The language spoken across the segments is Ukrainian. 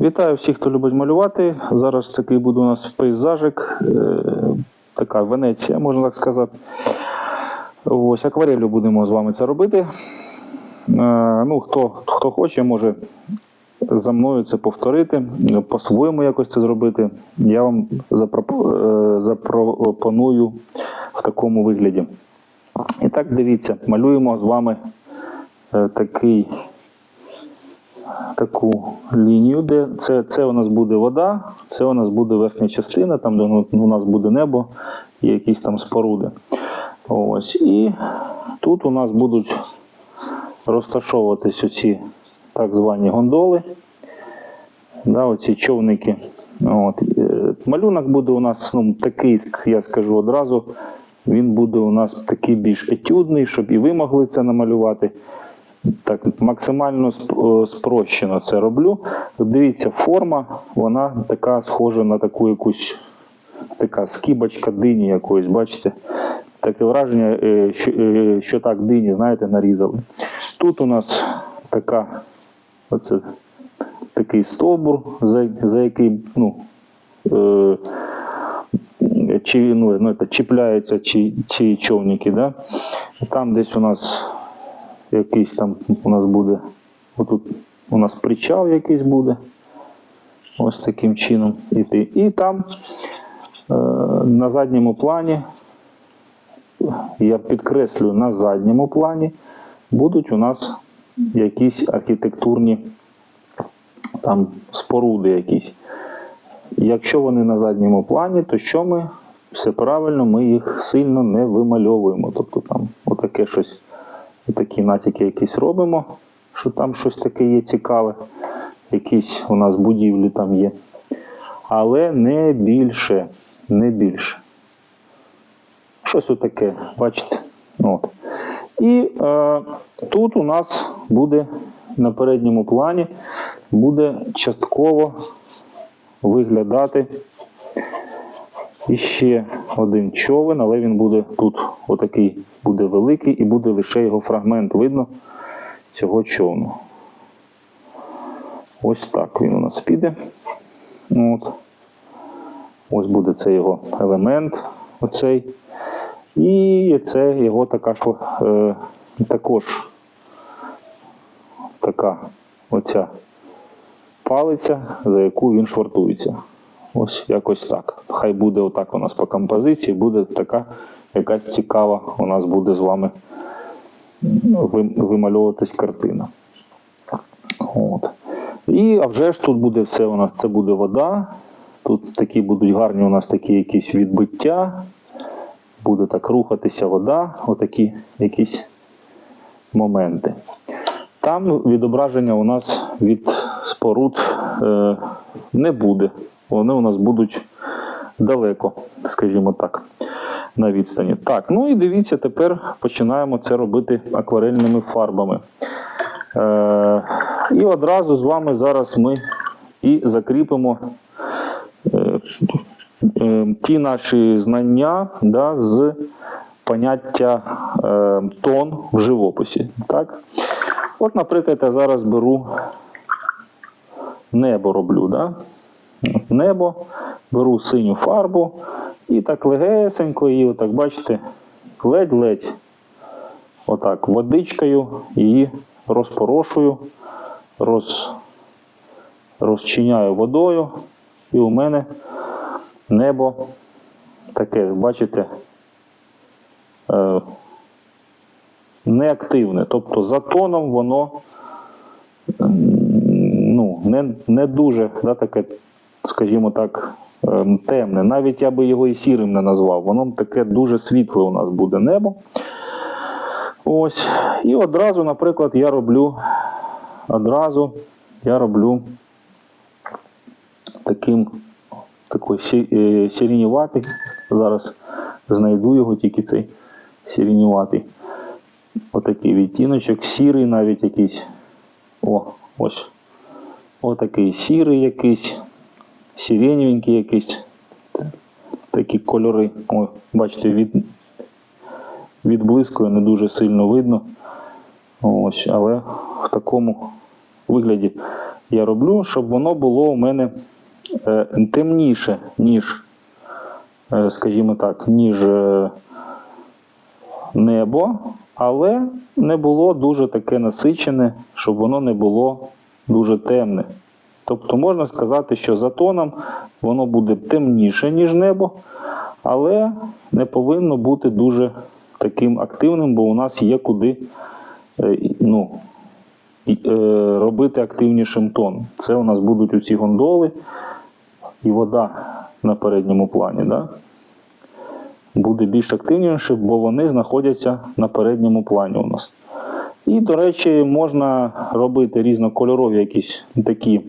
Вітаю всіх, хто любить малювати. Зараз такий буде у нас пейзажик, е, така Венеція, можна так сказати. Ось акварелью будемо з вами це робити. Е, ну, хто, хто хоче, може за мною це повторити, по-своєму якось це зробити. Я вам е, запропоную в такому вигляді. І так, дивіться, малюємо з вами такий таку лінію, де це, це у нас буде вода, це у нас буде верхня частина, там де ну, у нас буде небо і якісь там споруди. Ось. І тут у нас будуть розташовуватись оці так звані гондоли, да, оці човники. От. Е, Малюнок буде у нас ну, такий, я скажу одразу, він буде у нас такий більш етюдний, щоб і ви могли це намалювати. Так, максимально е, спрощено це роблю. Дивіться, форма, вона така схожа на таку якусь така скибочка дині якоїсь, бачите? Таке враження, е, що, е, що так дині, знаєте, нарізали. Тут у нас така, оце, такий стовбур, за, за який ну, е, чи, ну, ну, це, чіпляються чи, чи човники. Да? Там десь у нас якийсь там у нас буде. Отут у нас причал якийсь буде. Ось таким чином іти. І там е, на задньому плані, я підкреслюю, на задньому плані будуть у нас якісь архітектурні там споруди якісь. Якщо вони на задньому плані, то що ми? Все правильно, ми їх сильно не вимальовуємо. Тобто там отаке щось, такі натяки якісь робимо, що там щось таке є цікаве, якісь у нас будівлі там є. Але не більше, не більше. Щось отаке, бачите? От. І е, тут у нас буде на передньому плані буде частково виглядати іще один човен, але він буде тут отакий буде великий і буде лише його фрагмент видно цього човну. Ось так він у нас піде. От. Ось буде це його елемент. Оцей. І це його така ж, е, також така оця палиця, за яку він швартується. Ось якось так. Хай буде отак у нас по композиції, буде така якась цікава у нас буде з вами вимальовуватись картина. От. І а вже ж тут буде все у нас, це буде вода. Тут такі будуть гарні у нас такі якісь відбиття. Буде так рухатися вода, отакі якісь моменти. Там відображення у нас від споруд е, не буде. Вони у нас будуть далеко, скажімо так, на відстані. Так, ну і дивіться, тепер починаємо це робити акварельними фарбами. Е, і одразу з вами зараз ми і закріпимо е, е, ті наші знання да, з поняття е, тон в живописі. Так? От, наприклад, я зараз беру небо роблю. Да? Небо, беру синю фарбу і так легесенько її, отак, бачите, ледь-ледь, отак, водичкою її розпорошую, роз, розчиняю водою, і у мене небо таке, бачите, е, неактивне. Тобто за тоном воно ну, не, не дуже да, таке, скажімо так, ем, темне. Навіть я би його і сірим не назвав. Воно таке дуже світле у нас буде небо. Ось. І одразу, наприклад, я роблю одразу я роблю таким такий е, сірінюватий. Зараз знайду його тільки цей сірінюватий. Отакий відтіночок, сірий навіть якийсь. О, ось. Отакий сірий якийсь, сиреневенький якийсь. Такі кольори. О, бачите, від, відблискує не дуже сильно видно. Ось, але в такому вигляді. я роблю, щоб воно було у мене е, темніше, ніж, е, скажімо так, ніж е, небо, але не було дуже таке насичене, щоб воно не було дуже темне. Тобто можна сказати, що за тоном воно буде темніше, ніж небо, але не повинно бути дуже таким активним, бо у нас є куди е, ну, е, робити активнішим тон. Це у нас будуть оці гондоли і вода на передньому плані. Да? Буде більш активніше, бо вони знаходяться на передньому плані у нас. І, до речі, можна робити різнокольорові якісь такі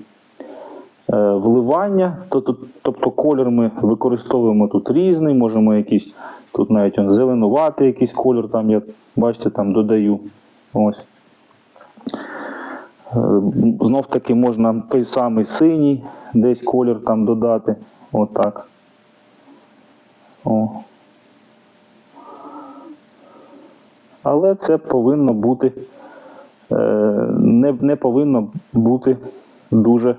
вливання. Тобто, тобто колір ми використовуємо тут різний, можемо якийсь, тут навіть он, зеленуватий якийсь колір, там я, бачите, там додаю. Ось. Е, Знов таки можна той самий синій, десь колір там додати. Отак. О. Але це повинно бути е, не, не повинно бути дуже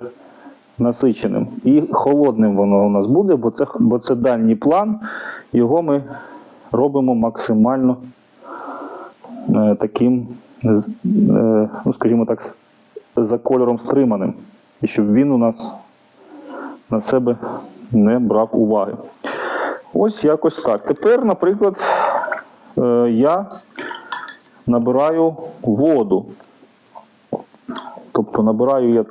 насиченим. І холодним воно у нас буде, бо це, бо це дальній план. Його ми робимо максимально е, таким, е, ну, скажімо так, за кольором стриманим. І щоб він у нас на себе не брав уваги. Ось якось так. Тепер, наприклад, е, я набираю воду. Тобто набираю я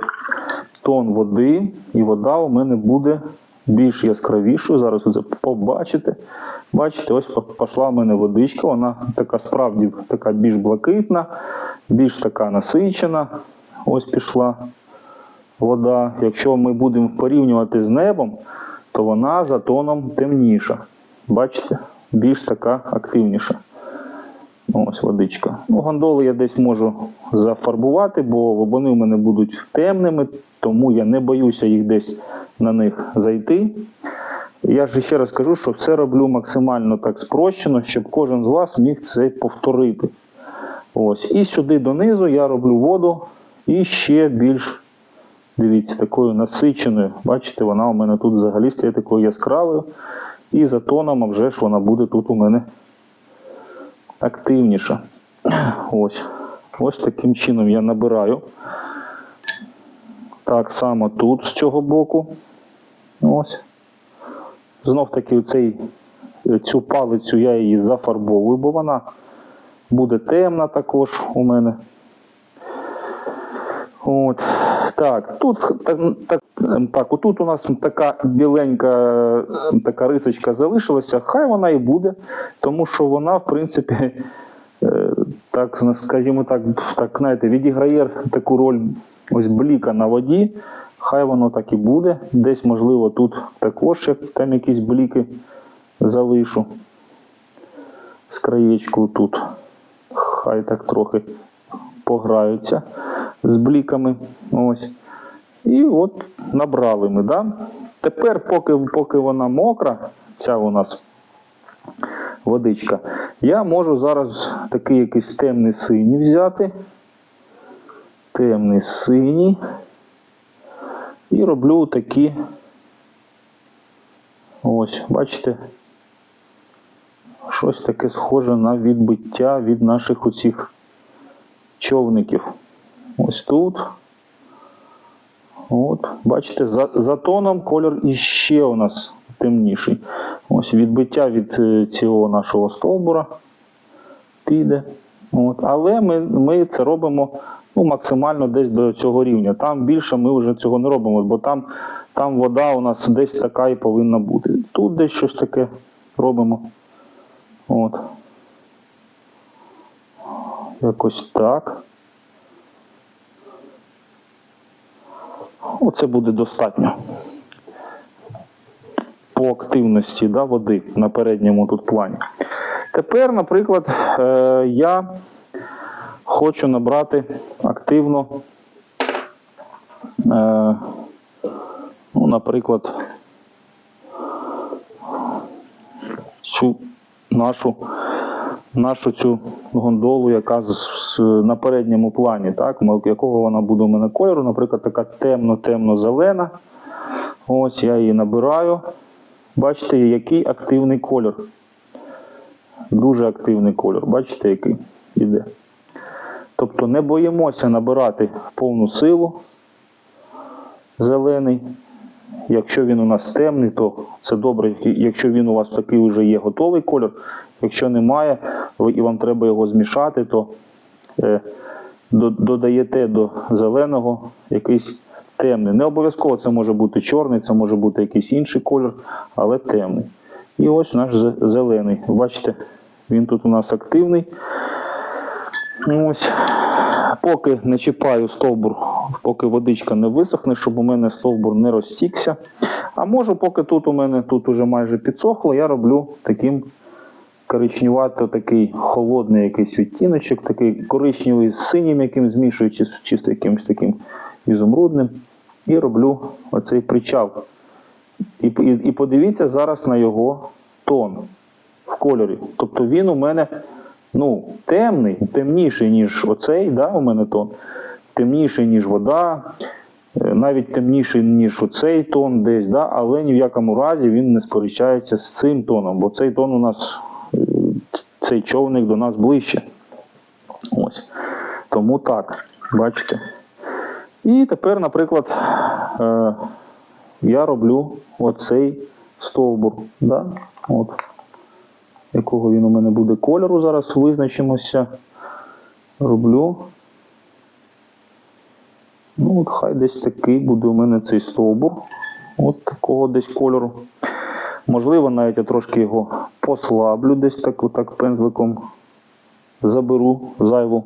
тон води, і вода у мене буде більш яскравішою. Зараз ви це побачите. Бачите, ось пішла в мене водичка, вона така справді така більш блакитна, більш така насичена. Ось пішла вода. Якщо ми будемо порівнювати з небом, то вона за тоном темніша. Бачите? Більш така активніша. Ось водичка. Ну, гондоли я десь можу зафарбувати, бо вони в мене будуть темними, тому я не боюся їх десь на них зайти. Я ж ще раз кажу, що все роблю максимально так спрощено, щоб кожен з вас міг це повторити. Ось. І сюди донизу я роблю воду і ще більш, дивіться, такою насиченою. Бачите, вона у мене тут взагалі стає такою яскравою. І за тоном, вже ж вона буде тут у мене активніша. Ось. Ось таким чином я набираю. Так само тут з цього боку. Ось. Знов таки цей, цю палицю я її зафарбовую, бо вона буде темна також у мене. От. Так, тут так, так, так, отут у нас така біленька е, така рисочка залишилася, хай вона і буде, тому що вона, в принципі, е, так, скажімо так, так, знаєте, відіграє таку роль ось бліка на воді. Хай воно так і буде. Десь, можливо, тут також ще там якісь бліки залишу з краєчку тут. Хай так трохи пограються з бліками. Ось. І от набрали ми. Да? Тепер, поки, поки вона мокра, ця у нас водичка, я можу зараз такий якийсь темний синій взяти. Темний синій. І роблю такі. Ось, бачите? Щось таке схоже на відбиття від наших оцих човників. Ось тут. От, бачите, за, за тоном колір іще у нас темніший. Ось відбиття від е, цього нашого стовбура піде. От. Але ми, ми це робимо ну, максимально десь до цього рівня. Там більше ми вже цього не робимо, бо там, там вода у нас десь така і повинна бути. Тут десь щось таке робимо. От. Якось так. Оце буде достатньо. По активності да, води на передньому тут плані. Тепер, наприклад, е, я хочу набрати активно, е, ну, наприклад, цю нашу нашу цю гондолу, яка на передньому плані, так, якого вона буде у мене кольору, наприклад, така темно-темно-зелена. Ось я її набираю. Бачите, який активний кольор. Дуже активний кольор. Бачите, який іде. Тобто не боїмося набирати повну силу зелений. Якщо він у нас темний, то це добре. Якщо він у вас такий вже є готовий кольор. Якщо немає, і вам треба його змішати, то е, додаєте до зеленого якийсь темний. Не обов'язково це може бути чорний, це може бути якийсь інший колір, але темний. І ось наш зелений. Бачите, він тут у нас активний. Ось. Поки не чіпаю стовбур, поки водичка не висохне, щоб у мене стовбур не розтікся. А можу, поки тут у мене тут уже майже підсохло, я роблю таким коричневато такий холодний якийсь відтіночок, такий коричневий з синім, яким змішуючи з чисто якимось таким ізумрудним. І роблю оцей причал. І, і, і подивіться зараз на його тон в кольорі. Тобто він у мене ну, темний, темніший, ніж оцей, да, у мене тон, темніший, ніж вода, е, навіть темніший, ніж оцей тон десь, да, але ні в якому разі він не сперечається з цим тоном, бо цей тон у нас, цей човник до нас ближче. Ось. Тому так, бачите. І тепер, наприклад, е, я роблю оцей стовбур. Да? От. Якого він у мене буде кольору, зараз визначимося. Роблю. Ну, от хай десь такий буде у мене цей стовбур. От такого десь кольору. Можливо, навіть я трошки його послаблю, десь так, отак пензликом заберу зайву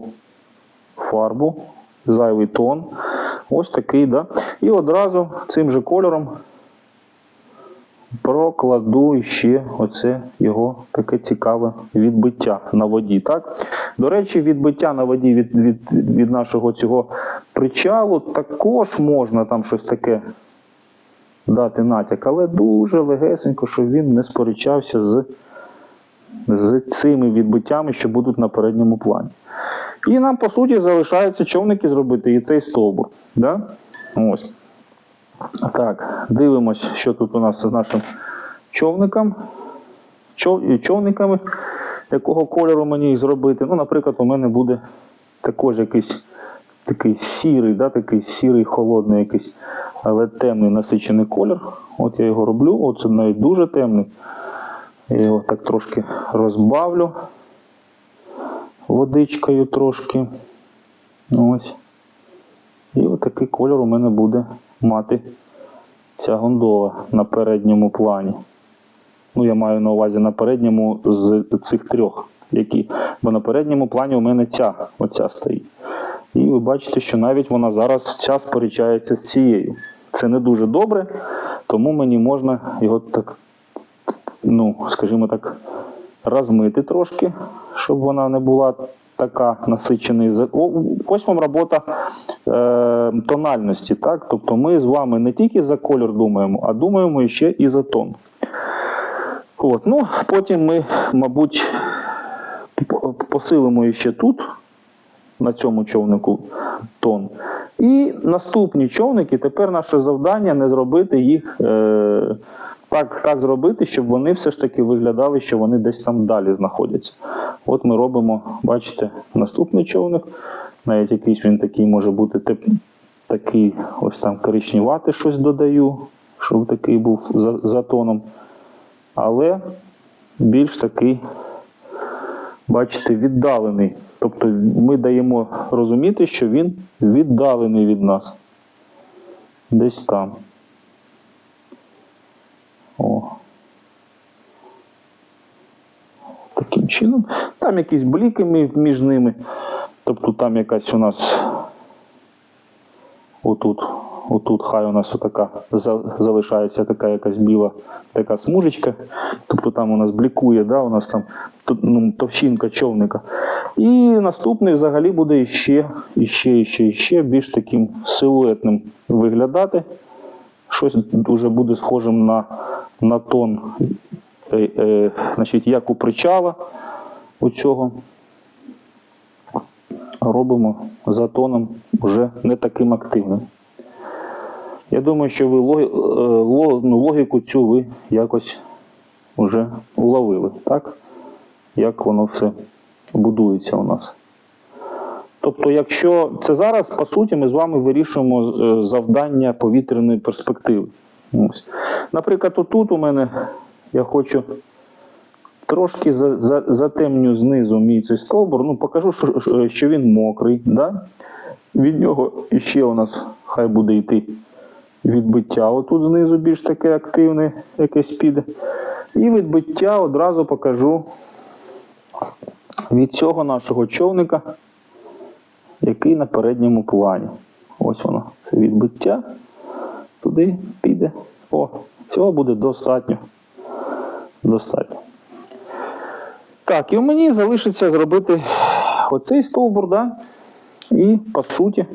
фарбу, зайвий тон. Ось такий, да. І одразу цим же кольором прокладу ще оце його таке цікаве відбиття на воді. Так? До речі, відбиття на воді від, від, від нашого цього причалу також можна там щось таке дати натяк, але дуже легесенько, щоб він не сперечався з, з цими відбиттями, що будуть на передньому плані. І нам, по суті, залишається човники зробити і цей стовбур. Да? Ось. Так, дивимось, що тут у нас з нашим човником. Чов- Човниками, якого кольору мені їх зробити. Ну, наприклад, у мене буде також якийсь такий сірий, да, такий сірий, холодний якийсь, але темний насичений колір. От я його роблю. Оце навіть дуже темний. Я його так трошки розбавлю водичкою трошки. Ось. І отакий кольор у мене буде мати ця гондола на передньому плані. Ну, я маю на увазі на передньому з цих трьох, які. Бо на передньому плані у мене ця, оця стоїть. І ви бачите, що навіть вона зараз ця сперечається з цією. Це не дуже добре, тому мені можна його так, ну, скажімо так, розмити трошки, щоб вона не була така насичена. Ось вам робота е, тональності. Так? Тобто ми з вами не тільки за кольор думаємо, а думаємо ще і за тон. От. Ну, потім ми, мабуть, посилимо ще тут, на цьому човнику, тон. І наступні човники, тепер наше завдання не зробити їх е, так, так зробити, щоб вони все ж таки виглядали, що вони десь там далі знаходяться. От ми робимо, бачите, наступний човник. Навіть якийсь він такий може бути тип, такий, ось там коричневатий щось додаю, щоб такий був за, за тоном. Але більш такий, бачите, віддалений. Тобто ми даємо розуміти, що він віддалений від нас. Десь там. О. Таким чином. Там якісь бліки між ними. Тобто там якась у нас отут, отут хай у нас отака залишається така якась біла така смужечка. Тобто там у нас блікує, да, у нас там ну, товщинка човника. І наступний взагалі буде іще, іще, іще, іще більш таким силуетним виглядати. Щось дуже буде схожим на, на тон, е, е, значить, як у причала. оцього робимо за тоном вже не таким активним. Я думаю, що ви е, ну, логіку цю ви якось вже уловили, так? Як воно все будується у нас. Тобто, якщо це зараз, по суті, ми з вами вирішуємо е, завдання повітряної перспективи. Ось. Наприклад, отут у мене я хочу трошки за, за, затемню знизу мій цей стовбур, ну покажу, що- що він мокрий. Да? Від нього ще у нас хай буде йти відбиття. Отут знизу більш таке активне, якесь піде. І відбиття одразу покажу від цього нашого човника, який на передньому плані. Ось воно, це відбиття. Туди піде. О, цього буде достатньо. Достатньо. Так, і мені залишиться зробити оцей стовбур, да? і по суті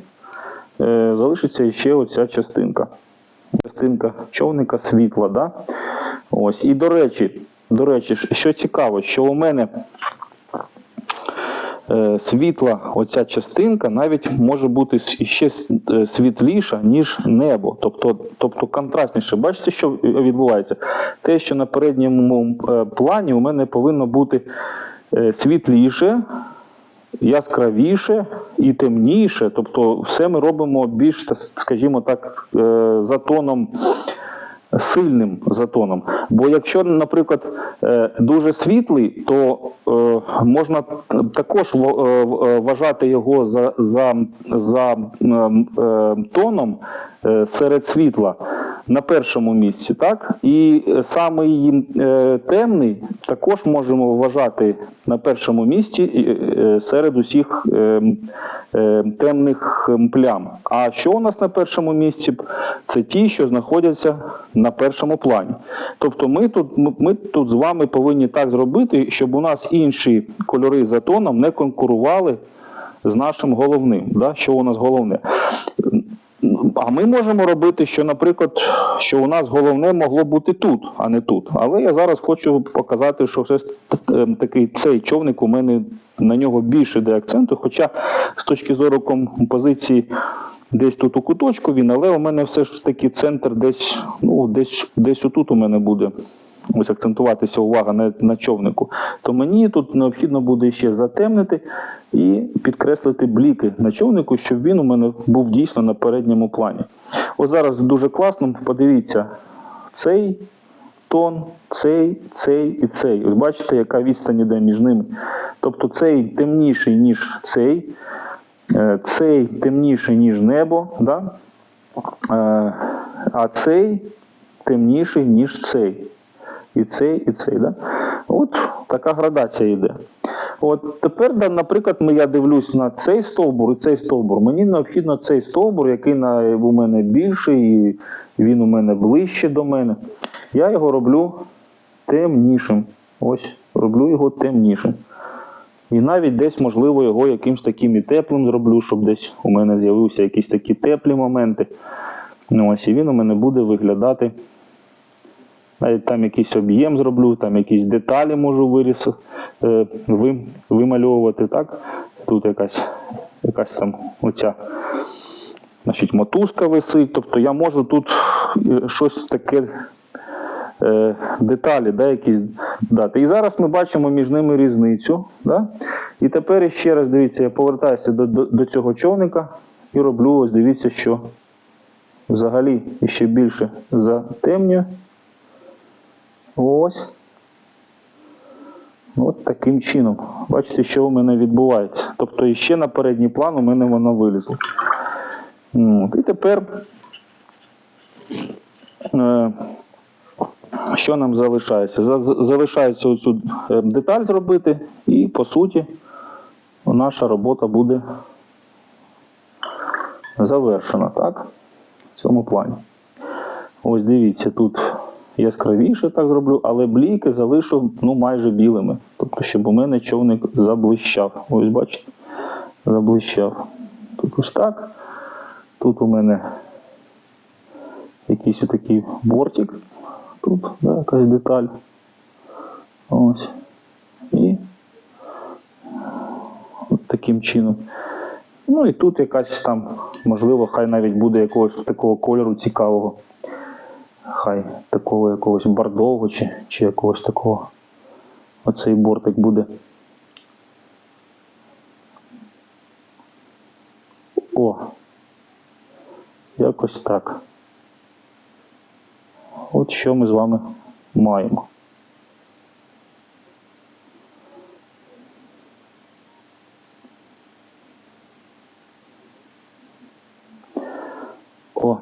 залишиться ще оця частинка. Частинка човника світла. Да? Ось. І до речі, до речі, що цікаво, що у мене е, світла оця частинка навіть може бути ще е, світліша, ніж небо. Тобто, тобто контрастніше. Бачите, що відбувається? Те, що на передньому е, плані у мене повинно бути е, світліше, яскравіше і темніше. Тобто, все ми робимо більш, скажімо так, е, за тоном сильним затоном. Бо якщо, наприклад, е, дуже світлий, то е, можна також вважати його за, за, за тоном серед світла на першому місці, так? І е, самий е, темний також можемо вважати на першому місці е, серед усіх темних плям. А що у нас на першому місці? Це ті, що знаходяться на першому плані. Тобто ми тут, ми тут з вами повинні так зробити, щоб у нас інші кольори за тоном не конкурували з нашим головним. Да? Що у нас головне? А ми можемо робити, що, наприклад, що у нас головне могло бути тут, а не тут. Але я зараз хочу показати, що все ж т- таки цей човник у мене на нього більше де акценту. Хоча з точки зору композиції десь тут у куточку він, але у мене все ж таки центр десь, ну, десь, десь отут у мене буде. Ось акцентуватися увага на, на човнику, то мені тут необхідно буде ще затемнити і підкреслити бліки на човнику, щоб він у мене був дійсно на передньому плані. Ось зараз дуже класно, подивіться, цей тон, цей, цей і цей. Ось бачите, яка відстань іде між ними. Тобто цей темніший, ніж цей, е, цей темніший, ніж небо, да? Е, а цей темніший, ніж цей. І цей, і цей. Да? От така градація йде. От тепер, наприклад, ми, я дивлюсь на цей стовбур і цей стовбур. Мені необхідно цей стовбур, який на, у мене більший, і він у мене ближче до мене. Я його роблю темнішим. Ось, роблю його темнішим. І навіть десь, можливо, його якимсь таким і теплим зроблю, щоб десь у мене з'явився якісь такі теплі моменти. Ну, ось, і він у мене буде виглядати. Навіть там якийсь об'єм зроблю, там якісь деталі можу виріс, е, ви, вимальовувати. так? Тут якась, якась там оця значить, мотузка висить. Тобто я можу тут е, щось таке е, деталі да, якісь дати. І зараз ми бачимо між ними різницю. Да? І тепер ще раз дивіться, я повертаюся до, до, до цього човника і роблю, ось дивіться, що взагалі ще більше затемнюю. Ось. От таким чином. Бачите, що у мене відбувається. Тобто іще на передній план у мене воно вилізло. От. І тепер, е, що нам залишається? За- за- Залишається оцю е, деталь зробити, і по суті наша робота буде завершена, так? В цьому плані. Ось дивіться, тут яскравіше так зроблю, але бліки залишу ну, майже білими. Тобто, щоб у мене човник заблищав. Ось бачите, заблищав. Тут ось так. Тут у мене якийсь отакий бортик. Тут да, якась деталь. Ось. І таким чином. Ну і тут якась там, можливо, хай навіть буде якогось такого кольору цікавого. Хай такого якогось бордового чи, чи якогось такого. Оцей бортик буде. О. Якось так. От що ми з вами маємо. О.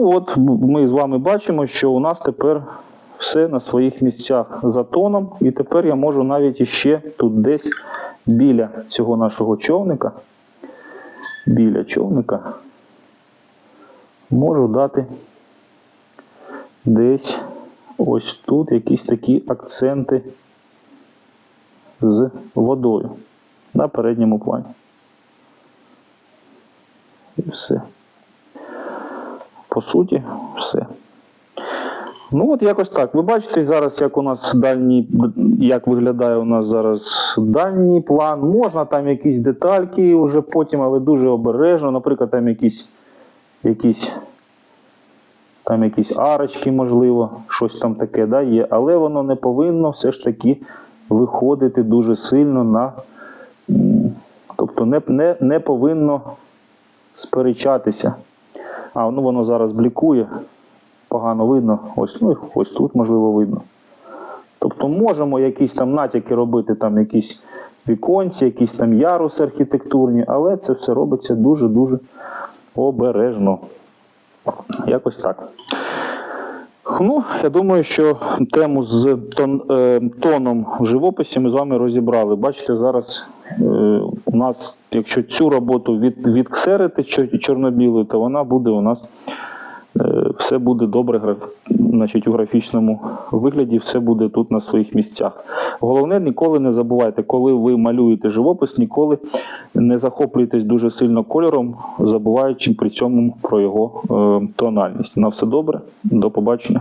Ну от ми з вами бачимо, що у нас тепер все на своїх місцях за тоном. І тепер я можу навіть іще тут десь біля цього нашого човника, біля човника, можу дати десь ось тут якісь такі акценти з водою на передньому плані. І все. Суті, все. Ну, от якось так. Ви бачите зараз, як у нас дальній, як виглядає у нас зараз дальній план. Можна там якісь детальки вже потім, але дуже обережно. Наприклад, там якісь, якісь, там якісь арочки, можливо, щось там таке да, є. Але воно не повинно все ж таки виходити дуже сильно на. Тобто не, не, не повинно сперечатися. А, ну воно зараз блікує, погано видно. Ось, ну, ось тут можливо видно. Тобто можемо якісь там натяки робити, там якісь віконці, якісь там яруси архітектурні, але це все робиться дуже-дуже обережно. Якось так. Ну, я думаю, що тему з тон, е, тоном в живописі ми з вами розібрали. Бачите, зараз е, у нас, якщо цю роботу від, відксерити чорно-білою, то вона буде у нас все буде добре значить, у графічному вигляді, все буде тут на своїх місцях. Головне, ніколи не забувайте, коли ви малюєте живопис, ніколи не захоплюйтесь дуже сильно кольором, забуваючи при цьому про його е, тональність. На все добре, до побачення.